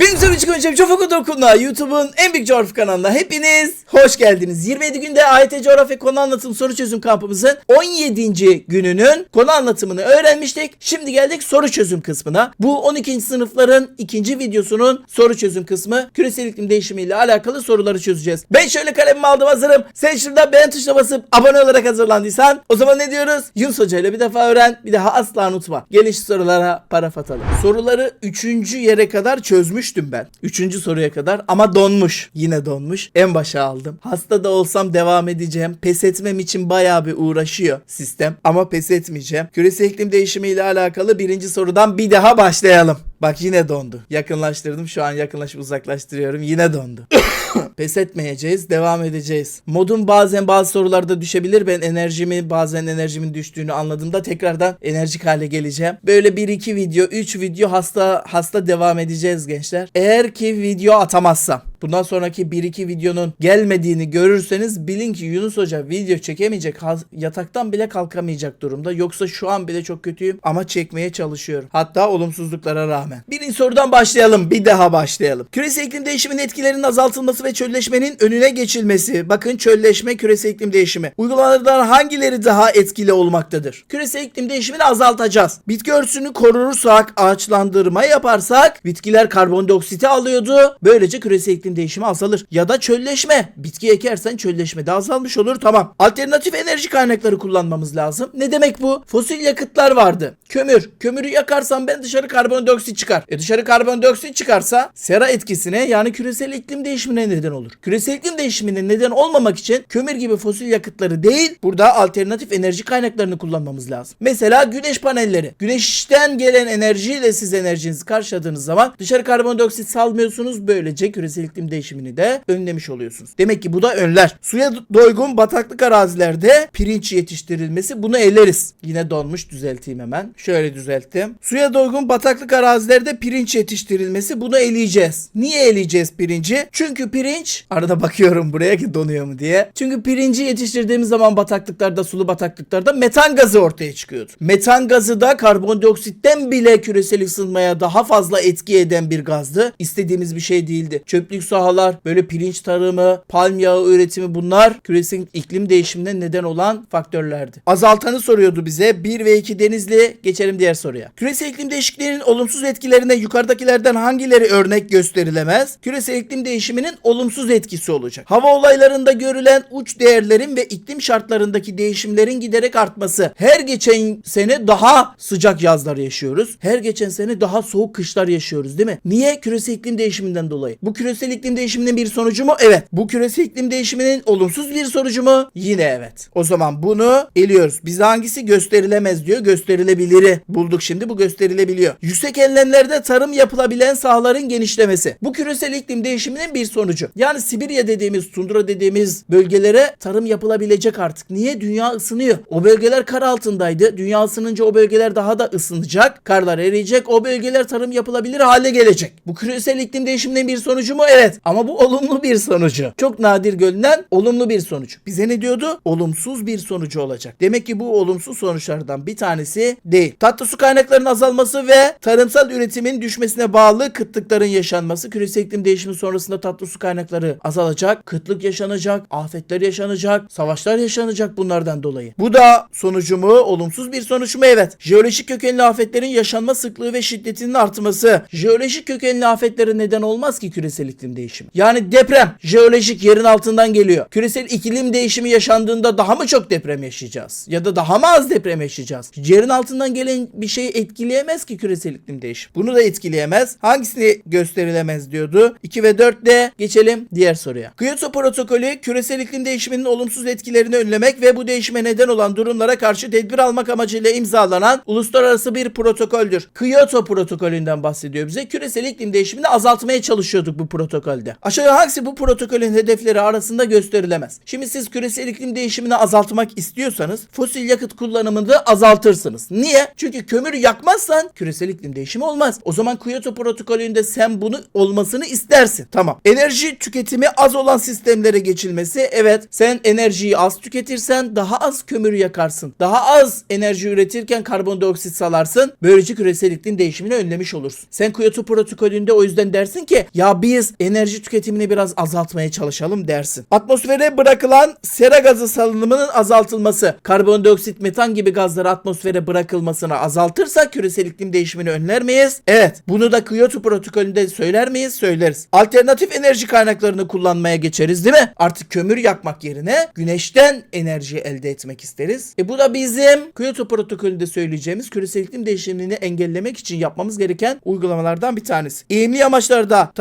Benim Semih Çıkınca Cofaku Dokun'la YouTube'un en büyük coğrafya kanalına hepiniz hoş geldiniz. 27 günde AYT Coğrafya Konu Anlatım Soru Çözüm kampımızın 17. gününün konu anlatımını öğrenmiştik. Şimdi geldik soru çözüm kısmına. Bu 12. sınıfların ikinci videosunun soru çözüm kısmı. Küresel iklim değişimiyle alakalı soruları çözeceğiz. Ben şöyle kalemimi aldım hazırım. Sen şurada beğen tuşuna basıp abone olarak hazırlandıysan o zaman ne diyoruz? Yunus Hoca ile bir defa öğren bir daha asla unutma. Gelin şu sorulara paraf atalım. Soruları 3. yere kadar çözmüştüm ben. 3. soruya kadar ama donmuş. Yine donmuş. En başa aldım. Hasta da olsam devam edeceğim. Pes etmem için bayağı bir uğraşıyor sistem. Ama pes etmeyeceğim. Küresel iklim değişimi ile alakalı birinci sorudan bir daha başlayalım. Bak yine dondu. Yakınlaştırdım. Şu an yakınlaşıp uzaklaştırıyorum. Yine dondu. Pes etmeyeceğiz. Devam edeceğiz. Modum bazen bazı sorularda düşebilir. Ben enerjimi bazen enerjimin düştüğünü anladığımda tekrardan enerjik hale geleceğim. Böyle 1-2 video, 3 video hasta hasta devam edeceğiz gençler. Eğer ki video atamazsam Bundan sonraki 1-2 videonun gelmediğini görürseniz bilin ki Yunus Hoca video çekemeyecek. Yataktan bile kalkamayacak durumda. Yoksa şu an bile çok kötüyüm ama çekmeye çalışıyorum. Hatta olumsuzluklara rağmen. Birinci sorudan başlayalım. Bir daha başlayalım. Küresel iklim değişiminin etkilerinin azaltılması ve çölleşmenin önüne geçilmesi. Bakın çölleşme, küresel iklim değişimi. Uygulamalardan hangileri daha etkili olmaktadır? Küresel iklim değişimini azaltacağız. Bitki örtüsünü korurursak, ağaçlandırma yaparsak bitkiler karbondioksiti alıyordu. Böylece küresel iklim değişimi azalır. Ya da çölleşme. Bitki ekersen çölleşme de azalmış olur. Tamam. Alternatif enerji kaynakları kullanmamız lazım. Ne demek bu? Fosil yakıtlar vardı. Kömür. Kömürü yakarsam ben dışarı karbondioksit çıkar. E dışarı karbondioksit çıkarsa sera etkisine yani küresel iklim değişimine neden olur. Küresel iklim değişimine neden olmamak için kömür gibi fosil yakıtları değil burada alternatif enerji kaynaklarını kullanmamız lazım. Mesela güneş panelleri. Güneşten gelen enerjiyle siz enerjinizi karşıladığınız zaman dışarı karbondioksit salmıyorsunuz. Böylece küresel iklim değişimini de önlemiş oluyorsunuz. Demek ki bu da önler. Suya doygun bataklık arazilerde pirinç yetiştirilmesi bunu eleriz. Yine donmuş düzelteyim hemen. Şöyle düzelttim. Suya doygun bataklık arazilerde pirinç yetiştirilmesi bunu eleyeceğiz. Niye eleyeceğiz pirinci? Çünkü pirinç arada bakıyorum buraya ki donuyor mu diye. Çünkü pirinci yetiştirdiğimiz zaman bataklıklarda sulu bataklıklarda metan gazı ortaya çıkıyordu. Metan gazı da karbondioksitten bile küresel ısınmaya daha fazla etki eden bir gazdı. İstediğimiz bir şey değildi. Çöplük sahalar, böyle pirinç tarımı, palm yağı üretimi bunlar küresel iklim değişimine neden olan faktörlerdi. Azaltanı soruyordu bize. 1 ve 2 Denizli. Geçelim diğer soruya. Küresel iklim değişikliğinin olumsuz etkilerine yukarıdakilerden hangileri örnek gösterilemez? Küresel iklim değişiminin olumsuz etkisi olacak. Hava olaylarında görülen uç değerlerin ve iklim şartlarındaki değişimlerin giderek artması. Her geçen sene daha sıcak yazlar yaşıyoruz. Her geçen sene daha soğuk kışlar yaşıyoruz değil mi? Niye? Küresel iklim değişiminden dolayı. Bu küresel iklim değişiminin bir sonucu mu? Evet. Bu küresel iklim değişiminin olumsuz bir sonucu mu? Yine evet. O zaman bunu eliyoruz. Bize hangisi gösterilemez diyor. Gösterilebiliri bulduk şimdi. Bu gösterilebiliyor. Yüksek enlemlerde tarım yapılabilen sahaların genişlemesi. Bu küresel iklim değişiminin bir sonucu. Yani Sibirya dediğimiz, tundra dediğimiz bölgelere tarım yapılabilecek artık. Niye? Dünya ısınıyor. O bölgeler kar altındaydı. Dünya ısınınca o bölgeler daha da ısınacak. Karlar eriyecek. O bölgeler tarım yapılabilir hale gelecek. Bu küresel iklim değişiminin bir sonucu mu? Evet. Ama bu olumlu bir sonucu. Çok nadir görülen olumlu bir sonuç. Bize ne diyordu? Olumsuz bir sonucu olacak. Demek ki bu olumsuz sonuçlardan bir tanesi değil. Tatlı su kaynaklarının azalması ve tarımsal üretimin düşmesine bağlı kıtlıkların yaşanması. Küresel iklim değişimi sonrasında tatlı su kaynakları azalacak. Kıtlık yaşanacak. Afetler yaşanacak. Savaşlar yaşanacak bunlardan dolayı. Bu da sonucu mu? Olumsuz bir sonuç mu? Evet. Jeolojik kökenli afetlerin yaşanma sıklığı ve şiddetinin artması. Jeolojik kökenli afetlere neden olmaz ki küresel iklim değişimi. Yani deprem jeolojik yerin altından geliyor. Küresel iklim değişimi yaşandığında daha mı çok deprem yaşayacağız? Ya da daha mı az deprem yaşayacağız? Yerin altından gelen bir şeyi etkileyemez ki küresel iklim değişimi. Bunu da etkileyemez. Hangisini gösterilemez diyordu? 2 ve 4 de geçelim diğer soruya. Kyoto protokolü küresel iklim değişiminin olumsuz etkilerini önlemek ve bu değişime neden olan durumlara karşı tedbir almak amacıyla imzalanan uluslararası bir protokoldür. Kyoto protokolünden bahsediyor bize. Küresel iklim değişimini azaltmaya çalışıyorduk bu protokolde. Protokolde. Aşağıda hangisi bu protokolün hedefleri arasında gösterilemez? Şimdi siz küresel iklim değişimini azaltmak istiyorsanız fosil yakıt kullanımını azaltırsınız. Niye? Çünkü kömür yakmazsan küresel iklim değişimi olmaz. O zaman Kyoto protokolünde sen bunu olmasını istersin. Tamam. Enerji tüketimi az olan sistemlere geçilmesi. Evet sen enerjiyi az tüketirsen daha az kömür yakarsın. Daha az enerji üretirken karbondioksit salarsın. Böylece küresel iklim değişimini önlemiş olursun. Sen Kyoto protokolünde o yüzden dersin ki ya biz enerji tüketimini biraz azaltmaya çalışalım dersin. Atmosfere bırakılan sera gazı salınımının azaltılması, karbondioksit, metan gibi gazları atmosfere bırakılmasını azaltırsa küresel iklim değişimini önler miyiz? Evet. Bunu da Kyoto protokolünde söyler miyiz? Söyleriz. Alternatif enerji kaynaklarını kullanmaya geçeriz değil mi? Artık kömür yakmak yerine güneşten enerji elde etmek isteriz. E bu da bizim Kyoto protokolünde söyleyeceğimiz küresel iklim değişimini engellemek için yapmamız gereken uygulamalardan bir tanesi. Eğimli amaçlarda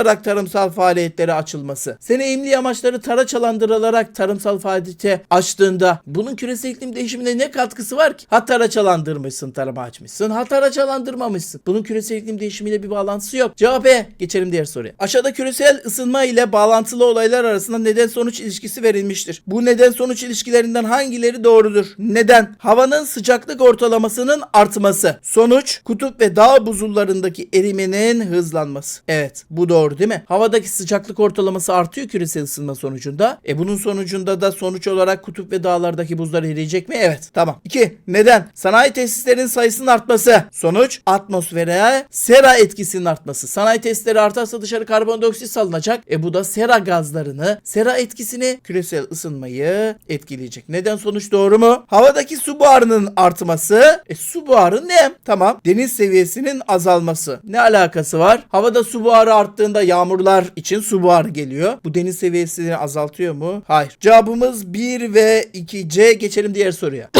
taraçalandırılarak tarımsal faaliyetlere açılması. Sen eğimli amaçları taraçalandırılarak tarımsal faaliyete açtığında bunun küresel iklim değişimine ne katkısı var ki? Ha taraçalandırmışsın, tarıma açmışsın. Ha taraçalandırmamışsın. Bunun küresel iklim değişimiyle bir bağlantısı yok. Cevap E. Geçelim diğer soruya. Aşağıda küresel ısınma ile bağlantılı olaylar arasında neden sonuç ilişkisi verilmiştir. Bu neden sonuç ilişkilerinden hangileri doğrudur? Neden? Havanın sıcaklık ortalamasının artması. Sonuç kutup ve dağ buzullarındaki erimenin hızlanması. Evet bu doğru değil mi? Havadaki sıcaklık ortalaması artıyor küresel ısınma sonucunda. E bunun sonucunda da sonuç olarak kutup ve dağlardaki buzlar eriyecek mi? Evet. Tamam. 2. Neden? Sanayi tesislerinin sayısının artması. Sonuç atmosfere sera etkisinin artması. Sanayi tesisleri artarsa dışarı karbondioksit salınacak. E bu da sera gazlarını, sera etkisini, küresel ısınmayı etkileyecek. Neden sonuç doğru mu? Havadaki su buharının artması. E su buharı ne? Tamam. Deniz seviyesinin azalması. Ne alakası var? Havada su buharı arttığında yağmurlar için su buharı geliyor. Bu deniz seviyesini azaltıyor mu? Hayır. Cevabımız 1 ve 2C. Geçelim diğer soruya.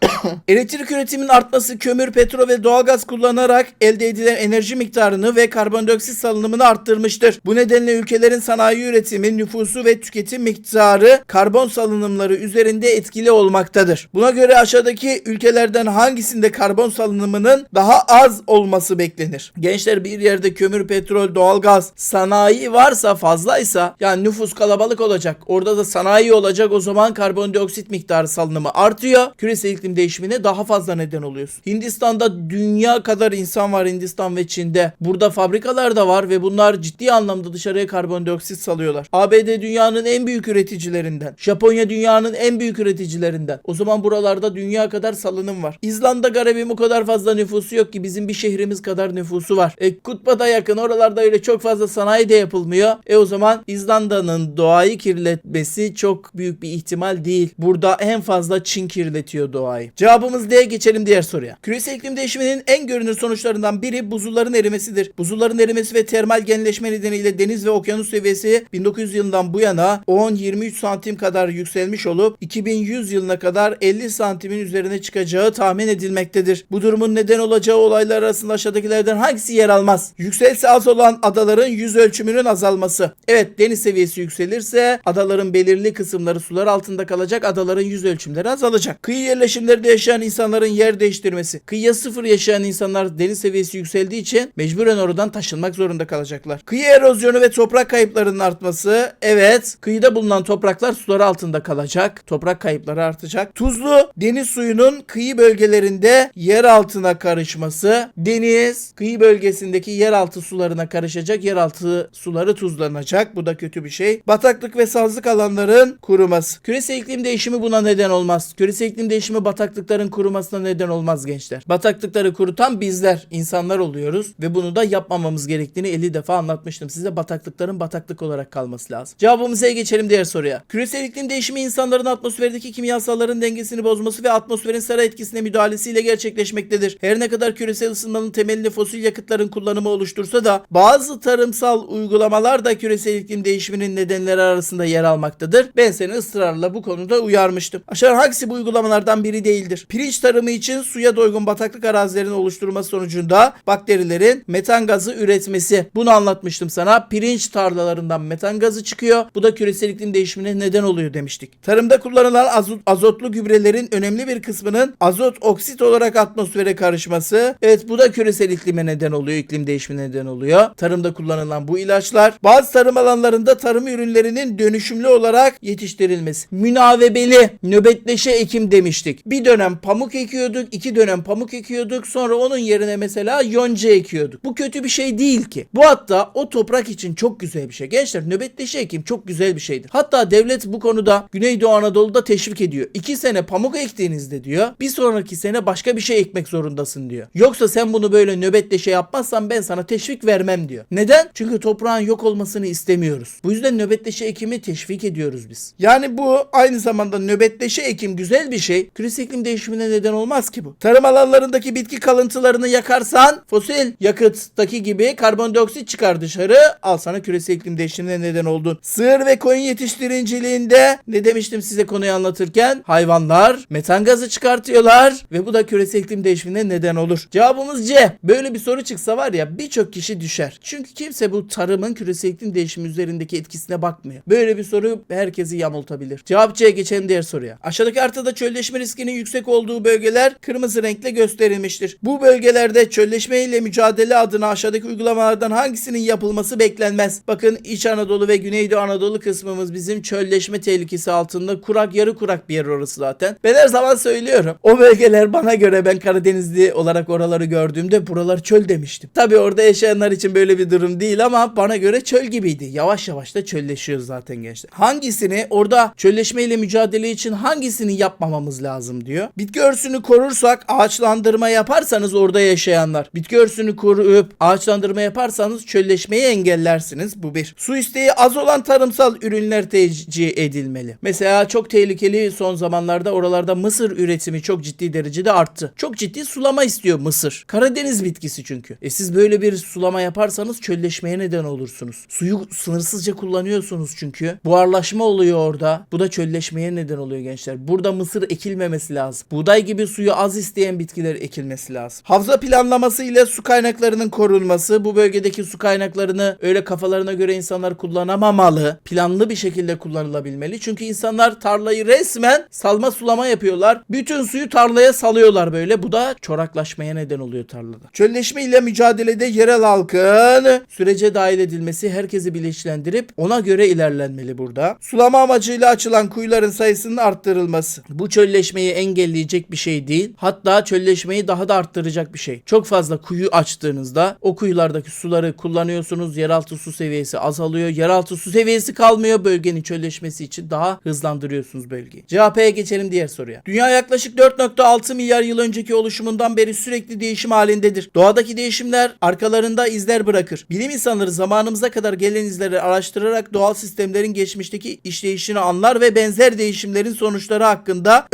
Elektrik üretiminin artması kömür, petrol ve doğalgaz kullanarak elde edilen enerji miktarını ve karbondioksit salınımını arttırmıştır. Bu nedenle ülkelerin sanayi üretimi, nüfusu ve tüketim miktarı karbon salınımları üzerinde etkili olmaktadır. Buna göre aşağıdaki ülkelerden hangisinde karbon salınımının daha az olması beklenir? Gençler bir yerde kömür, petrol, doğalgaz, sanayi varsa fazlaysa yani nüfus kalabalık olacak. Orada da sanayi olacak o zaman karbondioksit miktarı salınımı artıyor. Küresel iklim değişimine daha fazla neden oluyorsun. Hindistan'da dünya kadar insan var Hindistan ve Çin'de. Burada fabrikalar da var ve bunlar ciddi anlamda dışarıya karbondioksit salıyorlar. ABD dünyanın en büyük üreticilerinden. Japonya dünyanın en büyük üreticilerinden. O zaman buralarda dünya kadar salınım var. İzlanda garibim o kadar fazla nüfusu yok ki bizim bir şehrimiz kadar nüfusu var. E, kutba da yakın oralarda öyle çok fazla sanayi de yapılmıyor. E o zaman İzlanda'nın doğayı kirletmesi çok büyük bir ihtimal değil. Burada en fazla Çin kirletiyor doğayı. Cevabımız D geçelim diğer soruya. Küresel iklim değişiminin en görünür sonuçlarından biri buzulların erimesidir. Buzulların erimesi ve termal genleşme nedeniyle deniz ve okyanus seviyesi 1900 yılından bu yana 10-23 santim kadar yükselmiş olup 2100 yılına kadar 50 santimin üzerine çıkacağı tahmin edilmektedir. Bu durumun neden olacağı olaylar arasında aşağıdakilerden hangisi yer almaz? Yükselsi az olan adaların yüz ölçümünün azalması. Evet deniz seviyesi yükselirse adaların belirli kısımları sular altında kalacak adaların yüz ölçümleri azalacak. Kıyı yerleşimlerinde yaşayan insanların yer değiştirmesi. Kıyıya sıfır yaşayan insanlar deniz seviyesi yükseldiği için mecburen oradan taşınmak zorunda kalacaklar. Kıyı erozyonu ve toprak kayıplarının artması. Evet kıyıda bulunan topraklar sular altında kalacak. Toprak kayıpları artacak. Tuzlu deniz suyunun kıyı bölgelerinde yer altına karışması. Deniz kıyı bölgesindeki yeraltı sularına karışacak. Yeraltı suları tuzlanacak. Bu da kötü bir şey. Bataklık ve sazlık alanların kuruması. Küresel iklim değişimi buna neden olmaz. Küresel iklim değişimi bataklıkların kurumasına neden olmaz gençler. Bataklıkları kurutan bizler, insanlar oluyoruz ve bunu da yapmamamız gerektiğini 50 defa anlatmıştım. Size bataklıkların bataklık olarak kalması lazım. Cevabımıza geçelim diğer soruya. Küresel iklim değişimi insanların atmosferdeki kimyasalların dengesini bozması ve atmosferin sera etkisine müdahalesiyle gerçekleşmektedir. Her ne kadar küresel ısınmanın temelini fosil yakıtların kullanımı oluştursa da bazı tarımsal uygulamalar da küresel iklim değişiminin nedenleri arasında yer almaktadır. Ben seni ısrarla bu konuda uyarmıştım. Aşağı hangisi bu uygulamalardan biri etkili değildir. Pirinç tarımı için suya doygun bataklık arazilerin oluşturulması sonucunda bakterilerin metan gazı üretmesi. Bunu anlatmıştım sana. Pirinç tarlalarından metan gazı çıkıyor. Bu da küresel iklim değişimine neden oluyor demiştik. Tarımda kullanılan azot, azotlu gübrelerin önemli bir kısmının azot oksit olarak atmosfere karışması. Evet bu da küresel iklime neden oluyor. iklim değişimine neden oluyor. Tarımda kullanılan bu ilaçlar bazı tarım alanlarında tarım ürünlerinin dönüşümlü olarak yetiştirilmesi. Münavebeli, nöbetleşe ekim demiştik. Bir dönem pamuk ekiyorduk, iki dönem pamuk ekiyorduk. Sonra onun yerine mesela yonca ekiyorduk. Bu kötü bir şey değil ki. Bu hatta o toprak için çok güzel bir şey. Gençler nöbetleşe ekim çok güzel bir şeydir. Hatta devlet bu konuda Güneydoğu Anadolu'da teşvik ediyor. İki sene pamuk ektiğinizde diyor bir sonraki sene başka bir şey ekmek zorundasın diyor. Yoksa sen bunu böyle nöbetleşe yapmazsan ben sana teşvik vermem diyor. Neden? Çünkü toprağın yok olmasını istemiyoruz. Bu yüzden nöbetleşe ekimi teşvik ediyoruz biz. Yani bu aynı zamanda nöbetleşe ekim güzel bir şey. Küresel iklim değişimine neden olmaz ki bu. Tarım alanlarındaki bitki kalıntılarını yakarsan fosil yakıttaki gibi karbondioksit çıkar dışarı. Al sana küresel iklim değişimine neden oldun. Sığır ve koyun yetiştiriciliğinde ne demiştim size konuyu anlatırken? Hayvanlar metan gazı çıkartıyorlar ve bu da küresel iklim değişimine neden olur. Cevabımız C. Böyle bir soru çıksa var ya birçok kişi düşer. Çünkü kimse bu tarımın küresel iklim değişimi üzerindeki etkisine bakmıyor. Böyle bir soru herkesi yamultabilir. Cevap C geçelim diğer soruya. Aşağıdaki haritada çölleşme riskinin yüksek olduğu bölgeler kırmızı renkle gösterilmiştir. Bu bölgelerde çölleşme ile mücadele adına aşağıdaki uygulamalardan hangisinin yapılması beklenmez? Bakın İç Anadolu ve Güneydoğu Anadolu kısmımız bizim çölleşme tehlikesi altında. Kurak yarı kurak bir yer orası zaten. Ben her zaman söylüyorum. O bölgeler bana göre ben Karadenizli olarak oraları gördüğümde buralar çöl demiştim. Tabi orada yaşayanlar için böyle bir durum değil ama bana göre çöl gibiydi. Yavaş yavaş da çölleşiyor zaten gençler. Hangisini orada çölleşme ile mücadele için hangisini yapmamamız lazım diyor. Bitki örtüsünü korursak ağaçlandırma yaparsanız orada yaşayanlar. Bitki örtüsünü koruyup ağaçlandırma yaparsanız çölleşmeyi engellersiniz. Bu bir. Su isteği az olan tarımsal ürünler tercih edilmeli. Mesela çok tehlikeli son zamanlarda oralarda mısır üretimi çok ciddi derecede arttı. Çok ciddi sulama istiyor mısır. Karadeniz bitkisi çünkü. E siz böyle bir sulama yaparsanız çölleşmeye neden olursunuz. Suyu sınırsızca kullanıyorsunuz çünkü. Buharlaşma oluyor orada. Bu da çölleşmeye neden oluyor gençler. Burada mısır ekilmemesi lazım. Buğday gibi suyu az isteyen bitkiler ekilmesi lazım. Havza planlaması ile su kaynaklarının korunması. Bu bölgedeki su kaynaklarını öyle kafalarına göre insanlar kullanamamalı. Planlı bir şekilde kullanılabilmeli. Çünkü insanlar tarlayı resmen salma sulama yapıyorlar. Bütün suyu tarlaya salıyorlar böyle. Bu da çoraklaşmaya neden oluyor tarlada. Çölleşme ile mücadelede yerel halkın sürece dahil edilmesi herkesi bilinçlendirip ona göre ilerlenmeli burada. Sulama amacıyla açılan kuyuların sayısının arttırılması. Bu çölleşmeyi engelleyecek bir şey değil. Hatta çölleşmeyi daha da arttıracak bir şey. Çok fazla kuyu açtığınızda o kuyulardaki suları kullanıyorsunuz. Yeraltı su seviyesi azalıyor. Yeraltı su seviyesi kalmıyor. Bölgenin çölleşmesi için daha hızlandırıyorsunuz bölgeyi. CHP'ye geçelim diğer soruya. Dünya yaklaşık 4.6 milyar yıl önceki oluşumundan beri sürekli değişim halindedir. Doğadaki değişimler arkalarında izler bırakır. Bilim insanları zamanımıza kadar gelen izleri araştırarak doğal sistemlerin geçmişteki işleyişini anlar ve benzer değişimlerin sonuçları hakkında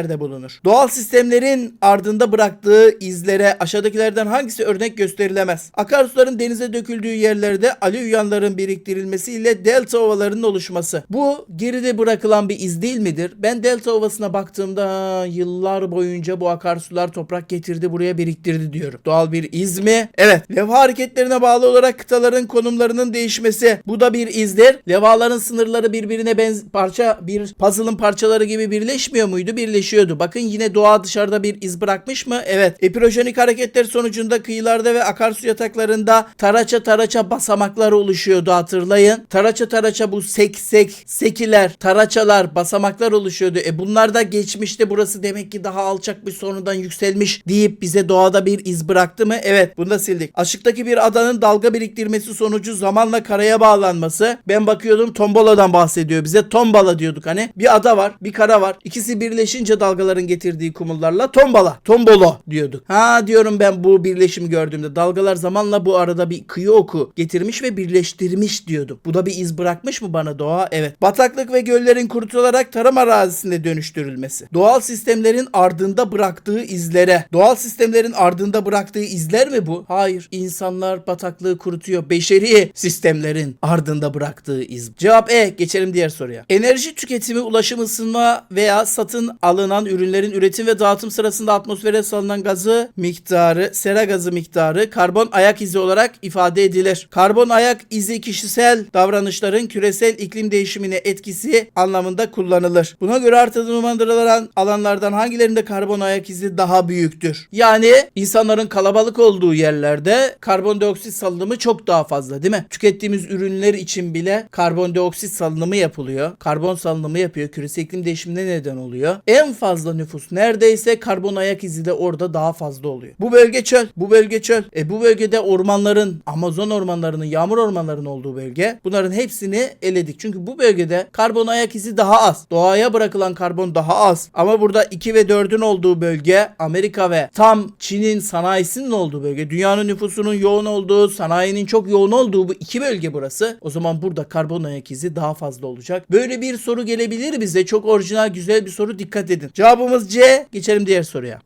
öngörülerde bulunur. Doğal sistemlerin ardında bıraktığı izlere aşağıdakilerden hangisi örnek gösterilemez? Akarsuların denize döküldüğü yerlerde alüvyonların biriktirilmesi ile delta ovalarının oluşması. Bu geride bırakılan bir iz değil midir? Ben delta ovasına baktığımda "Ha, yıllar boyunca bu akarsular toprak getirdi buraya biriktirdi diyorum. Doğal bir iz mi? Evet. Levha hareketlerine bağlı olarak kıtaların konumlarının değişmesi. Bu da bir izdir. Levhaların sınırları birbirine benz parça bir puzzle'ın parçaları gibi birleşmiyor muydu? Birleşiyordu. Bakın yine doğa dışarıda bir iz bırakmış mı? Evet. Epirojenik hareketler sonucunda kıyılarda ve akarsu yataklarında taraça taraça basamaklar oluşuyordu hatırlayın. Taraça taraça bu sek sek sekiler, taraçalar, basamaklar oluşuyordu. E bunlar da geçmişte burası demek ki daha alçak bir sonradan yükselmiş deyip bize doğada bir iz bıraktı mı? Evet. Bunu da sildik. Aşıktaki bir adanın dalga biriktirmesi sonucu zamanla karaya bağlanması. Ben bakıyordum tomboladan bahsediyor bize. Tombala diyorduk hani. Bir ada var, bir kara var. İkisi birleşince dalgaların getirdiği kumullarla tombala, tombolo diyorduk. Ha diyorum ben bu birleşimi gördüğümde dalgalar zamanla bu arada bir kıyı oku getirmiş ve birleştirmiş diyordum. Bu da bir iz bırakmış mı bana doğa? Evet. Bataklık ve göllerin kurutularak tarım arazisinde dönüştürülmesi. Doğal sistemlerin ardında bıraktığı izlere. Doğal sistemlerin ardında bıraktığı izler mi bu? Hayır. İnsanlar bataklığı kurutuyor. Beşeri sistemlerin ardında bıraktığı iz. Cevap E. Geçelim diğer soruya. Enerji tüketimi, ulaşım, ısınma veya satın alım alınan ürünlerin üretim ve dağıtım sırasında atmosfere salınan gazı miktarı, sera gazı miktarı karbon ayak izi olarak ifade edilir. Karbon ayak izi kişisel davranışların küresel iklim değişimine etkisi anlamında kullanılır. Buna göre artırılan alanlardan hangilerinde karbon ayak izi daha büyüktür? Yani insanların kalabalık olduğu yerlerde karbondioksit salınımı çok daha fazla değil mi? Tükettiğimiz ürünler için bile karbondioksit salınımı yapılıyor. Karbon salınımı yapıyor. Küresel iklim değişimine neden oluyor. En fazla nüfus neredeyse karbon ayak izi de orada daha fazla oluyor. Bu bölge çöl. Bu bölge çöl. E bu bölgede ormanların, Amazon ormanlarının, yağmur ormanlarının olduğu bölge. Bunların hepsini eledik. Çünkü bu bölgede karbon ayak izi daha az. Doğaya bırakılan karbon daha az. Ama burada 2 ve 4'ün olduğu bölge Amerika ve tam Çin'in sanayisinin olduğu bölge. Dünyanın nüfusunun yoğun olduğu, sanayinin çok yoğun olduğu bu iki bölge burası. O zaman burada karbon ayak izi daha fazla olacak. Böyle bir soru gelebilir bize. Çok orijinal, güzel bir soru. Dikkat edin. Cevabımız C. Geçelim diğer soruya.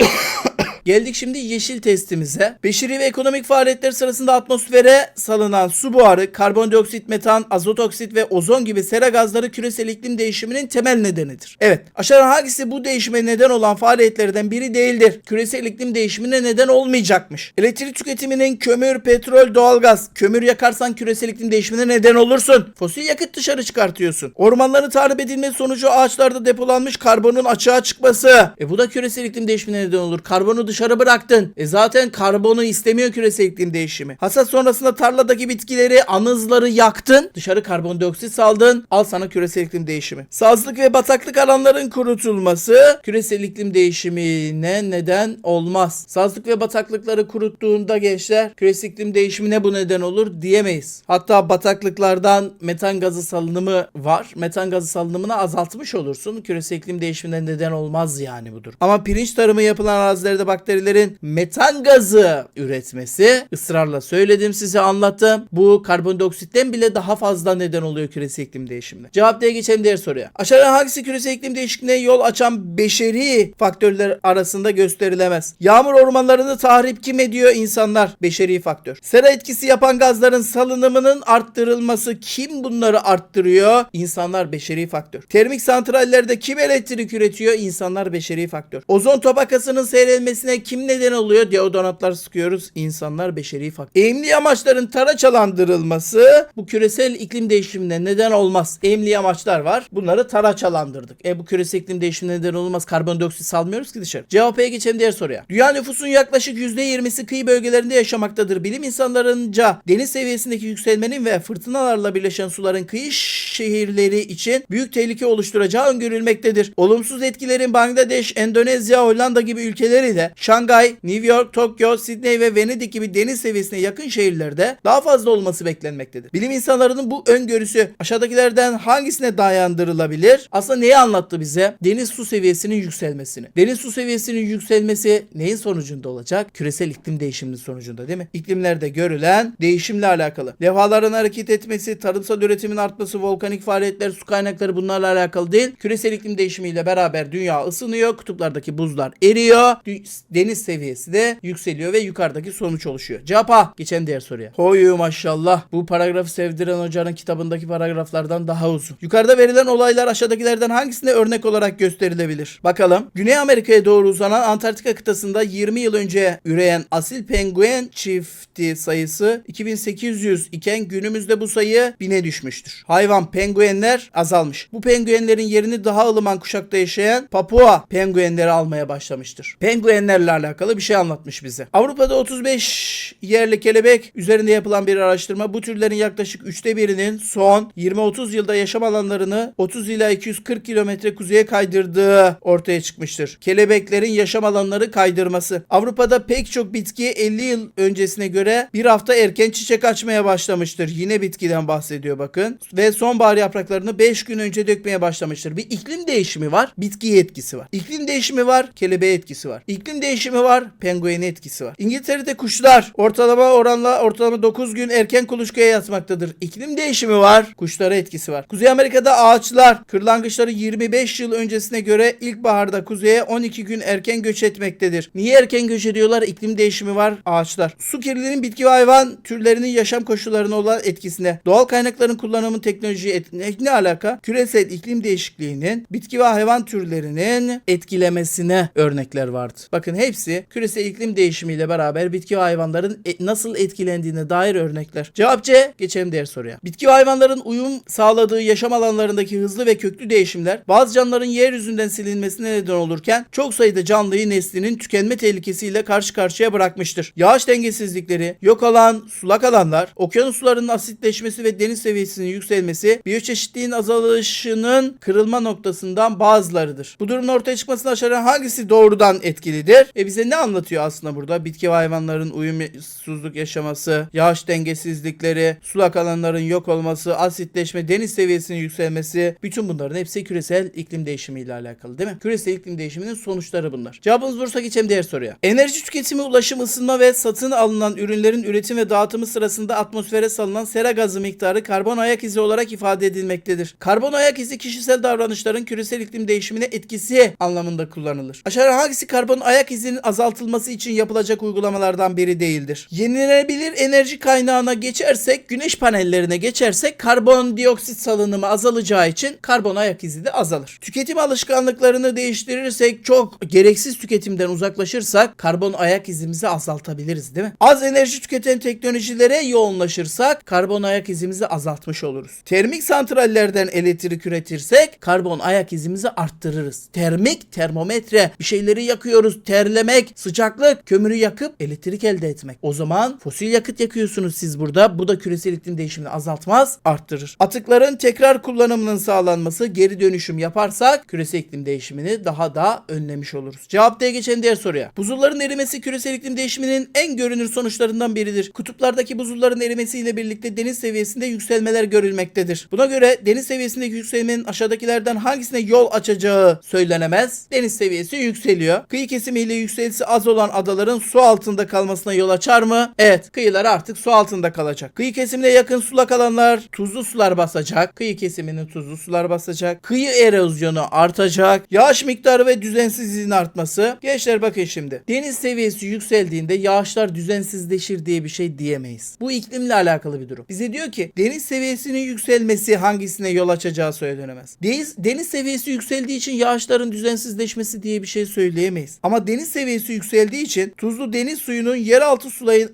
Geldik şimdi yeşil testimize. Beşeri ve ekonomik faaliyetler sırasında atmosfere salınan su buharı, karbondioksit, metan, azot oksit ve ozon gibi sera gazları küresel iklim değişiminin temel nedenidir. Evet, aşağıdan hangisi bu değişime neden olan faaliyetlerden biri değildir? Küresel iklim değişimine neden olmayacakmış. Elektrik tüketiminin kömür, petrol, doğalgaz. Kömür yakarsan küresel iklim değişimine neden olursun. Fosil yakıt dışarı çıkartıyorsun. Ormanların tahrip edilmesi sonucu ağaçlarda depolanmış karbonun açığa çıkması. E bu da küresel iklim değişimine neden olur. Karbonu dışarı bıraktın. E zaten karbonu istemiyor küresel iklim değişimi. Hasat sonrasında tarladaki bitkileri, anızları yaktın. Dışarı karbondioksit saldın. Al sana küresel iklim değişimi. Sazlık ve bataklık alanların kurutulması küresel iklim değişimine neden olmaz. Sazlık ve bataklıkları kuruttuğunda gençler küresel iklim değişimine bu neden olur diyemeyiz. Hatta bataklıklardan metan gazı salınımı var. Metan gazı salınımını azaltmış olursun. Küresel iklim değişimine neden olmaz yani budur. Ama pirinç tarımı yapılan arazilerde bakterilerin metan gazı üretmesi ısrarla söyledim size anlattım. Bu karbondioksitten bile daha fazla neden oluyor küresel iklim değişimine. Cevap diye geçelim diğer soruya. Aşağıdan hangisi küresel iklim değişikliğine yol açan beşeri faktörler arasında gösterilemez? Yağmur ormanlarını tahrip kim ediyor? İnsanlar. Beşeri faktör. Sera etkisi yapan gazların salınımının arttırılması kim bunları arttırıyor? İnsanlar beşeri faktör. Termik santrallerde kim elektrik üretiyor? İnsanlar beşeri faktör. Ozon tabakasının seyrelmesine kim neden oluyor? Deodorantlar sıkıyoruz. İnsanlar beşeri faktör. Eğimli yamaçların taraçalandırılması bu küresel iklim değişimine neden olmaz. Eğimli yamaçlar var. Bunları taraçalandırdık. E bu küresel iklim değişimine neden olmaz. Karbondioksit salmıyoruz ki dışarı. Cevap'a geçelim diğer soruya. Dünya nüfusun yaklaşık %20'si kıyı bölgelerinde yaşamaktadır. Bilim insanlarınca deniz seviyesindeki yükselmenin ve fırtınalarla birleşen suların kıyı şehirleri için büyük tehlike oluşturacağı öngörülmektedir. Olumsuz etkilerin Bangladeş, Endonezya, Hollanda gibi ülkeleri de Şangay, New York, Tokyo, Sydney ve Venedik gibi deniz seviyesine yakın şehirlerde daha fazla olması beklenmektedir. Bilim insanlarının bu öngörüsü aşağıdakilerden hangisine dayandırılabilir? Aslında neyi anlattı bize? Deniz su seviyesinin yükselmesini. Deniz su seviyesinin yükselmesi neyin sonucunda olacak? Küresel iklim değişiminin sonucunda değil mi? İklimlerde görülen değişimle alakalı. Levhaların hareket etmesi, tarımsal üretimin artması, volkanik faaliyetler, su kaynakları bunlarla alakalı değil. Küresel iklim değişimiyle beraber dünya ısınıyor, kutuplardaki buzlar eriyor, deniz seviyesi de yükseliyor ve yukarıdaki sonuç oluşuyor. Cevap A. Geçen diğer soruya. Hoyu maşallah. Bu paragrafı sevdiren hocanın kitabındaki paragraflardan daha uzun. Yukarıda verilen olaylar aşağıdakilerden hangisine örnek olarak gösterilebilir? Bakalım. Güney Amerika'ya doğru uzanan Antarktika kıtasında 20 yıl önce üreyen asil penguen çifti sayısı 2800 iken günümüzde bu sayı 1000'e düşmüştür. Hayvan penguenler azalmış. Bu penguenlerin yerini daha ılıman kuşakta yaşayan Papua penguenleri almaya başlamıştır. Penguenlerle alakalı bir şey anlatmış bize. Avrupa'da 35 yerli kelebek üzerinde yapılan bir araştırma bu türlerin yaklaşık üçte birinin son 20-30 yılda yaşam alanlarını 30 ila 240 kilometre kuzeye kaydırdığı ortaya çıkmıştır. Kelebeklerin yaşam alanları kaydırması. Avrupa'da pek çok bitki 50 yıl öncesine göre bir hafta erken çiçek açmaya başlamıştır. Yine bitkiden bahsediyor bakın. Ve sonbahar yapraklarını 5 gün önce dökmeye başlamıştır. Bir iklim değişimi var, bitkiye etkisi var. İklim değişimi var, kelebeğe etkisi var. İklim değişimi var. Penguenin etkisi var. İngiltere'de kuşlar ortalama oranla ortalama 9 gün erken kuluçkaya yatmaktadır. İklim değişimi var. Kuşlara etkisi var. Kuzey Amerika'da ağaçlar kırlangıçları 25 yıl öncesine göre ilkbaharda kuzeye 12 gün erken göç etmektedir. Niye erken göç ediyorlar? İklim değişimi var. Ağaçlar. Su kirliliğinin bitki ve hayvan türlerinin yaşam koşullarına olan etkisine. Doğal kaynakların kullanımı teknolojiye et- ne, alaka? Küresel iklim değişikliğinin bitki ve hayvan türlerinin etkilemesine örnekler vardı. Bakın hepsi küresel iklim değişimiyle beraber bitki ve hayvanların e- nasıl etkilendiğine dair örnekler. Cevap C. Geçelim diğer soruya. Bitki ve hayvanların uyum sağladığı yaşam alanlarındaki hızlı ve köklü değişimler bazı canlıların yeryüzünden silinmesine neden olurken çok sayıda canlıyı neslinin tükenme tehlikesiyle karşı karşıya bırakmıştır. Yağış dengesizlikleri, yok olan sulak alanlar, okyanus sularının asitleşmesi ve deniz seviyesinin yükselmesi biyoçeşitliğin azalışının kırılma noktasından bazılarıdır. Bu durumun ortaya çıkmasına aşağı hangisi doğrudan etkilidir? E bize ne anlatıyor aslında burada? Bitki ve hayvanların uyumsuzluk yaşaması, yağış dengesizlikleri, sulak alanların yok olması, asitleşme, deniz seviyesinin yükselmesi, bütün bunların hepsi küresel iklim değişimiyle alakalı değil mi? Küresel iklim değişiminin sonuçları bunlar. Cevabımız bulursa geçelim diğer soruya. Enerji tüketimi, ulaşım, ısınma ve satın alınan ürünlerin üretim ve dağıtımı sırasında atmosfere salınan sera gazı miktarı karbon ayak izi olarak ifade edilmektedir. Karbon ayak izi kişisel davranışların küresel iklim değişimine etkisi anlamında kullanılır. Aşağıda hangisi karbon ayak izinin azaltılması için yapılacak uygulamalardan biri değildir? Yenilenebilir enerji kaynağına geçersek, güneş panellerine geçersek karbondioksit salınımı azalacağı için karbon ayak izi de azalır. Tüketim alışkanlıklarını değiştirirsek, çok gereksiz tüketimden uzaklaşırsak karbon ayak izimizi azaltabiliriz değil mi? Az enerji tüketen teknolojilere yoğunlaşırsak karbon ayak izimizi azaltmış oluruz. Termik santrallerden elektrik üretirsek karbon ayak izimizi arttırırız. Termik termometre bir şeyleri yakıyoruz. Terlemek, sıcaklık, kömürü yakıp elektrik elde etmek. O zaman fosil yakıt yakıyorsunuz siz burada. Bu da küresel iklim değişimini azaltmaz, arttırır. Atıkların tekrar kullanımının sağlanması, geri dönüşüm yaparsak küresel iklim değişimini daha da önlemiş oluruz. Cevap D'ye geçelim diğer soruya. Buzulların erimesi küresel iklim değişiminin en görünür sonuçlarından biridir. Kutuplardaki buzulların erimesiyle birlikte deniz seviyesinde yükselmeler görülmektedir. Buna göre deniz seviyesindeki yükselmenin aşağıdakilerden hangisine yol açacağı söylenemez. Deniz seviyesi yükseliyor. Kıyı kesimiyle yükselisi az olan adaların su altında kalmasına yol açar mı? Evet, kıyılar artık su altında kalacak. Kıyı kesimine yakın sulak alanlar tuzlu sular basacak. Kıyı kesiminin tuzlu sular basacak. Kıyı erozyonu artacak. Yağış miktarı ve düzensizliğin artması. Gençler bakın şimdi. Deniz seviyesi yükseldiğinde yağışlar düzensizleşir diye bir şey diyemeyiz. Bu iklimle alakalı bir durum. Bize diyor ki deniz seviyesinin yükselmesi hangisine yol açacağı söylenemez. Deniz, deniz seviyesi yükseldiği için yağışların düzensizleşmesi diye bir şey söyleyemeyiz. Ama deniz seviyesi yükseldiği için tuzlu deniz suyunun yeraltı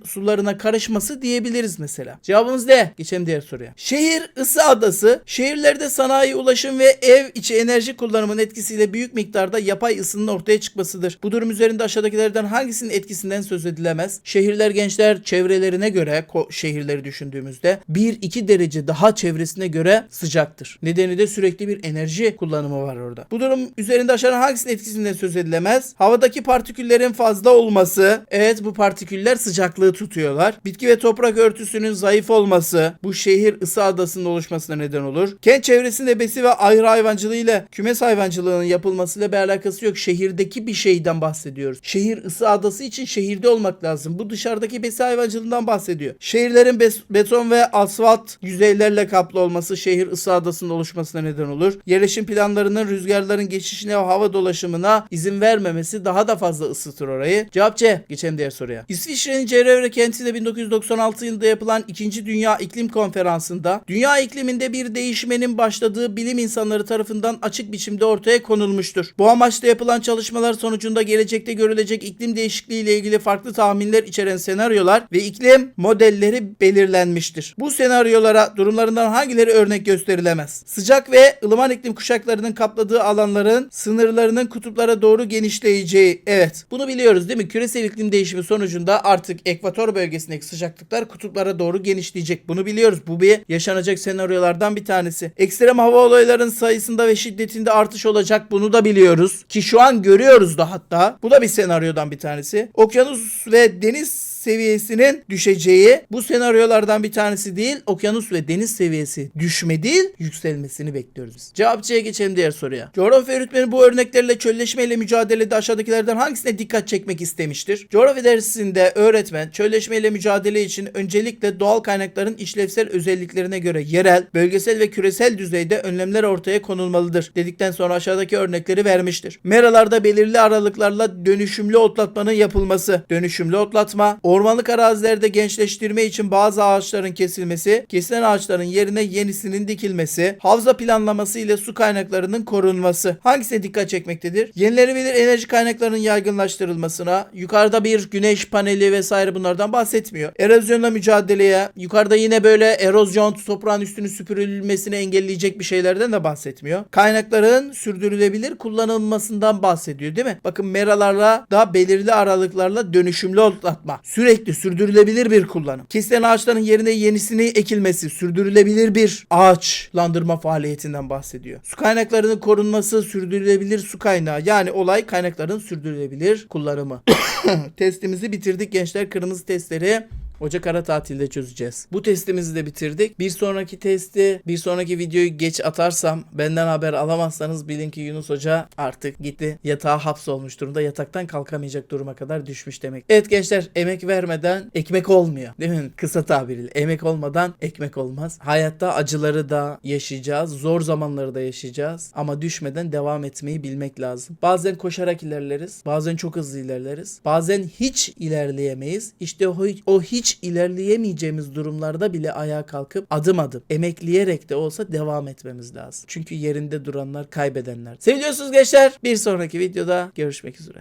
sularına karışması diyebiliriz mesela. Cevabımız ne? Geçelim diğer soruya. Şehir ısı adası şehirlerde sanayi, ulaşım ve ev içi enerji kullanımının etkisiyle büyük miktarda yapay ısının ortaya çıkmasıdır. Bu durum üzerinde aşağıdakilerden hangisinin etkisinden söz edilemez? Şehirler gençler çevrelerine göre şehirleri düşündüğümüzde 1-2 derece daha çevresine göre sıcaktır. Nedeni de sürekli bir enerji kullanımı var orada. Bu durum üzerinde aşağıdan hangisinin etkisinden söz edilemez? Havadaki partiküllerin fazla olması. Evet bu partiküller sıcaklığı tutuyorlar. Bitki ve toprak örtüsünün zayıf olması bu şehir ısı adasının oluşmasına neden olur. Kent çevresinde besi ve ayrı hayvancılığıyla kümes hayvancılığının yapılmasıyla bir alakası yok. Şehirdeki bir şeyden bahsediyoruz. Şehir ısı adası için şehirde olmak lazım. Bu dışarıdaki besi hayvancılığından bahsediyor. Şehirlerin beton ve asfalt yüzeylerle kaplı olması şehir ısı adasının oluşmasına neden olur. Yerleşim planlarının rüzgarların geçişine ve hava dolaşımına izin vermemesi daha da fazla ısıtır orayı. Cevap C. Geçelim diğer soruya. İsviçre'nin Cerevre kentinde 1996 yılında yapılan 2. Dünya İklim Konferansı'nda dünya ikliminde bir değişmenin başladığı bilim insanları tarafından açık biçimde ortaya konulmuştur. Bu amaçla yapılan çalışmalar sonucunda gelecekte görülecek iklim değişikliği ile ilgili farklı tahminler içeren senaryolar ve iklim modelleri belirlenmiştir. Bu senaryolara durumlarından hangileri örnek gösterilemez? Sıcak ve ılıman iklim kuşaklarının kapladığı alanların sınırlarının kutuplara doğru genişleyeceği. Evet, bunu biliyoruz değil mi? Küresel iklim değişimi sonucunda artık ekvator bölgesindeki sıcaklıklar kutuplara doğru genişleyecek. Bunu biliyoruz. Bu bir yaşanacak senaryolardan bir tanesi. Ekstrem hava olaylarının sayısında ve şiddetinde artış olacak. Bunu da biliyoruz. Ki şu an görüyoruz da hatta. Bu da bir senaryodan bir tanesi. Okyanus ve deniz seviyesinin düşeceği bu senaryolardan bir tanesi değil okyanus ve deniz seviyesi düşme değil yükselmesini bekliyoruz biz. Cevapçıya geçelim diğer soruya. Coğrafya öğretmeni bu örneklerle çölleşmeyle mücadelede aşağıdakilerden hangisine dikkat çekmek istemiştir? Coğrafya dersinde öğretmen çölleşmeyle mücadele için öncelikle doğal kaynakların işlevsel özelliklerine göre yerel, bölgesel ve küresel düzeyde önlemler ortaya konulmalıdır dedikten sonra aşağıdaki örnekleri vermiştir. Meralarda belirli aralıklarla dönüşümlü otlatmanın yapılması, dönüşümlü otlatma, ormanlık arazilerde gençleştirme için bazı ağaçların kesilmesi, kesilen ağaçların yerine yenisinin dikilmesi, havza planlaması ile su kaynaklarının korunması. Hangisine dikkat çekmektedir? Yenilenebilir enerji kaynaklarının yaygınlaştırılmasına, yukarıda bir güneş paneli vesaire bunlardan bahsetmiyor. Erozyonla mücadeleye, yukarıda yine böyle erozyon toprağın üstünü süpürülmesini engelleyecek bir şeylerden de bahsetmiyor. Kaynakların sürdürülebilir kullanılmasından bahsediyor değil mi? Bakın meralarla da belirli aralıklarla dönüşümlü otlatma. Sürekli sürdürülebilir bir kullanım. Kesilen ağaçların yerine yenisini ekilmesi, sürdürülebilir bir ağaçlandırma faaliyetinden bahsediyor. Su kaynaklarının korunması, sürdürülebilir su kaynağı. Yani olay kaynakların sürdürülebilir kullanımı. Testimizi bitirdik gençler. Kırmızı testleri Ocak ara tatilde çözeceğiz. Bu testimizi de bitirdik. Bir sonraki testi, bir sonraki videoyu geç atarsam, benden haber alamazsanız bilin ki Yunus Hoca artık gitti. Yatağa hapsolmuş durumda. Yataktan kalkamayacak duruma kadar düşmüş demek. Evet gençler, emek vermeden ekmek olmuyor. Değil mi? Kısa tabiriyle. Emek olmadan ekmek olmaz. Hayatta acıları da yaşayacağız. Zor zamanları da yaşayacağız. Ama düşmeden devam etmeyi bilmek lazım. Bazen koşarak ilerleriz. Bazen çok hızlı ilerleriz. Bazen hiç ilerleyemeyiz. İşte o, o hiç ilerleyemeyeceğimiz durumlarda bile ayağa kalkıp adım adım emekleyerek de olsa devam etmemiz lazım. Çünkü yerinde duranlar kaybedenler. Seviyorsunuz gençler. Bir sonraki videoda görüşmek üzere.